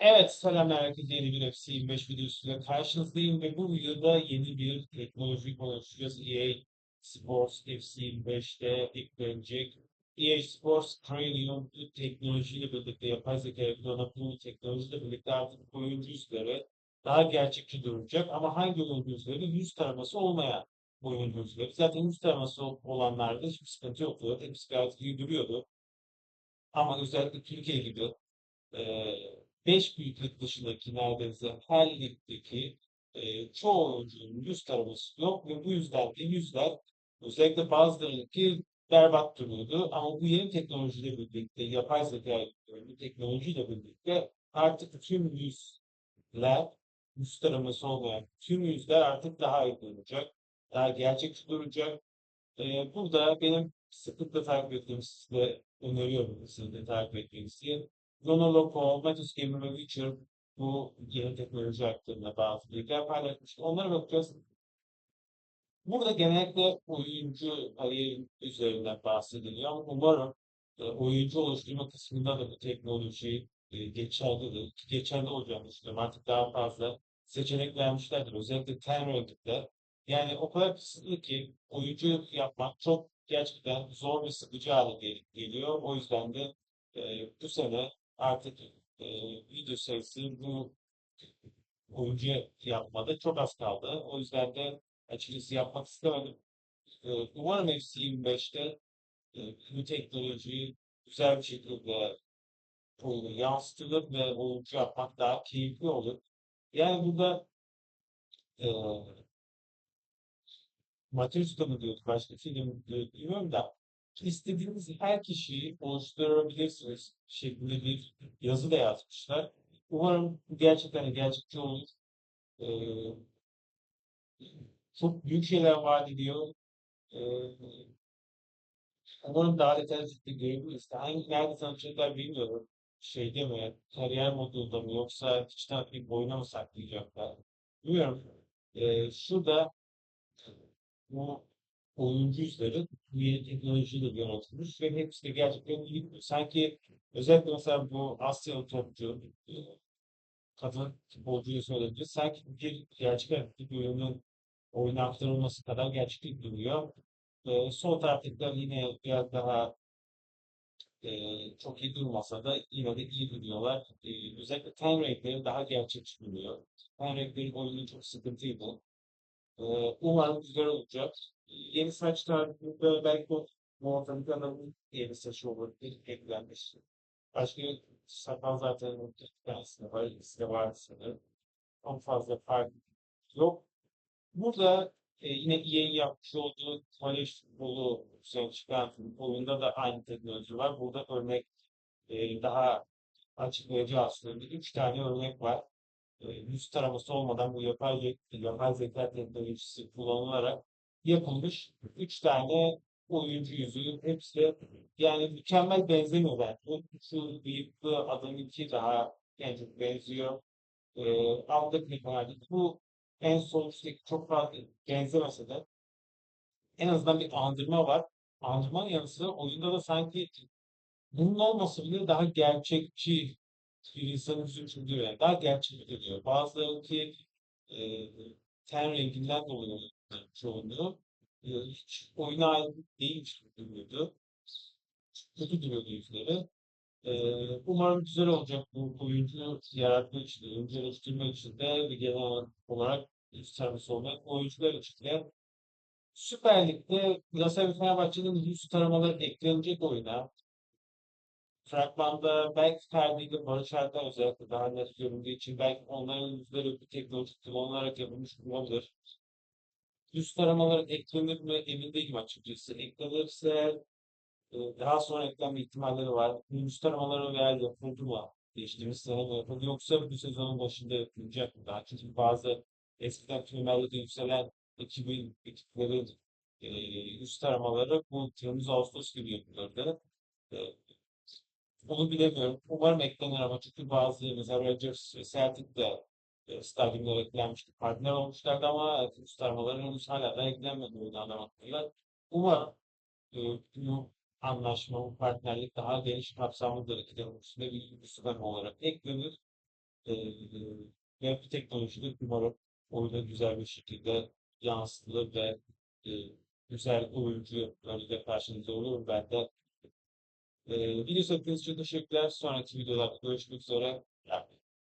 Evet, selamlar herkese yeni bir FC 25 videosuyla karşınızdayım ve bu videoda yeni bir teknoloji konuşacağız. EA Sports FC 25'te eklenecek. EA Sports Cranium bu teknolojiyle birlikte yapay zeka bu teknolojiyle birlikte artık oyuncu yüzleri daha gerçekçi duracak. Ama hangi oyuncu yüzleri? Yüz taraması olmayan oyuncu yüzleri. Zaten yüz taraması olanlarda hiçbir sıkıntı yoktu. Hepsi gayet iyi duruyordu. Ama özellikle Türkiye gibi eee 5 büyüklük dışındaki neredeyse her ligdeki eee, çoğu oyuncunun yüz taraması yok ve bu yüzden de yüzler özellikle bazılarınınki berbat duruyordu. Ama bu yeni teknolojiyle birlikte, yapay zeka bu teknolojiyle birlikte artık tüm yüzler, yüz taraması olmayan tüm yüzler artık daha iyi duracak, daha gerçekçi duracak. Eee, burada benim sıklıkla takip ettiğim size öneriyorum sizin de takip etmenizi. Gamer ve Witcher bu yeni teknoloji hakkında bazı bilgiler paylaşmıştı. Onlara bakacağız. Burada genellikle oyuncu kariyer üzerinden bahsediliyor umarım e, oyuncu oluşturma kısmında da bu teknoloji e, geçerlidir. Geçerli olacağını düşünüyorum. Artık daha fazla seçenek vermişlerdir. Özellikle ten renginde. Yani o kadar kısıtlı ki oyuncu yapmak çok gerçekten zor ve sıkıcı hale gel- geliyor. O yüzden de e, bu sene artık e, video sayısı bu oyuncu yapmada çok az kaldı. O yüzden de açıkçası yapmak istemedim. E, umarım FC 25'te e, bu teknolojiyi güzel bir şekilde oyuna yansıtılır ve oyuncu yapmak daha keyifli olur. Yani burada e, Matrix'te mı diyorduk, başka film mi bilmiyorum da istediğiniz her kişiyi oluşturabilirsiniz şeklinde bir yazı da yazmışlar. Umarım gerçekten gerçekçi olur. E, çok büyük şeyler vaat ediyor. E, Umarım daha detaylı şekilde görebiliriz. Hangi nerede tanışacaklar bilmiyorum. Şeyde mi, kariyer modunda mı yoksa hiç tanıtmayıp oyuna mı saklayacaklar? Bilmiyorum. Ee, şurada bu oyuncu yüzleri bu yeni teknolojiyle yönetilmiş ve hepsi de gerçekten iyi. Sanki özellikle mesela bu Asyalı topçu e, kadın futbolcuyu söyleyebiliriz. Sanki bir gerçek bir oyunun oyuna aktarılması kadar gerçeklik duruyor. Ee, sol taraftakiler yine biraz daha e, çok iyi durmasa da yine de iyi duruyorlar. Ee, özellikle ten renkleri daha gerçekçi duruyor. Ten renkleri oyunu çok sıkıntıydı. Ee, umarım güzel olacak. Yeni saçlar burada belki o Morgan Adam'ın yeni saçı olur. Bir eklenmiş. Başka sakal zaten bir tanesinde var. İkisi de var sanırım. Çok fazla fark yok. Burada e, yine EA'in yapmış olduğu kolej futbolu üzerine çıkan oyunda da aynı teknoloji var. Burada örnek e, daha açıklayıcı aslında. Üç tane örnek var. E, yüz taraması olmadan bu yapay, yapay zeka teknolojisi kullanılarak yapılmış üç tane oyuncu yüzü. Hepsi yani mükemmel benzemiyor bence. Şu bıyıklı adamınki daha en çok benziyor. E, aldık bu en son üstteki çok fazla benzemese de en azından bir andırma var. Andırmanın yanı sıra oyunda da sanki bunun olması bile daha gerçekçi insanın çizdiriyor. Yani daha gerçekçi geliyor. Bazılarınki e, ten renginden dolayı çoğunluğu e, hiç oyuna ait değilmiş gibi duruyordu. Kötü duruyordu yüzleri. Ee, umarım güzel olacak bu oyuncu yaratmak için, oyuncu geliştirmek için de ve genel olarak üst servisi olmak oyuncular için de Süper Lig'de Galatasaray Fenerbahçe'nin yüz taramaları eklenecek oyuna. Fragmanda belki Ferdi ile Barış Alper özellikle daha net göründüğü için belki onların yüzleri bu teknoloji kullanarak yapılmış olabilir. Yüz taramaları eklenir mi emin değilim açıkçası. Eklenirse e, daha sonra eklenme ihtimalleri var. Yüz taramaları veya yapıldı mı? Geçtiğimiz sene mi yapıldı yoksa bu sezonun başında yapılacak mı daha? Çünkü bazı eskiden Lig'de yükselen ekibin ekiplerin e, yüz taramaları bu Temmuz Ağustos gibi yapılırdı. Onu bilemiyorum. Umarım eklenir ama çünkü bazı mesela Rodgers ve Celtic de e, stadyumlara eklenmişti. Partner olmuşlardı ama yüz taramaları henüz hala da eklenmedi adam akıllı. Umarım e, bu anlaşma, bu partnerlik daha geniş kapsamlıdır. İki devlet üstünde bir Müslüman olarak eklenir. e, ve bu teknolojide umarım oyuna güzel bir şekilde yansıtılır ve e, güzel oyuncularıyla karşınızda olur. Ben de e, seyrettiğiniz için teşekkürler. Sonraki videolarda görüşmek üzere.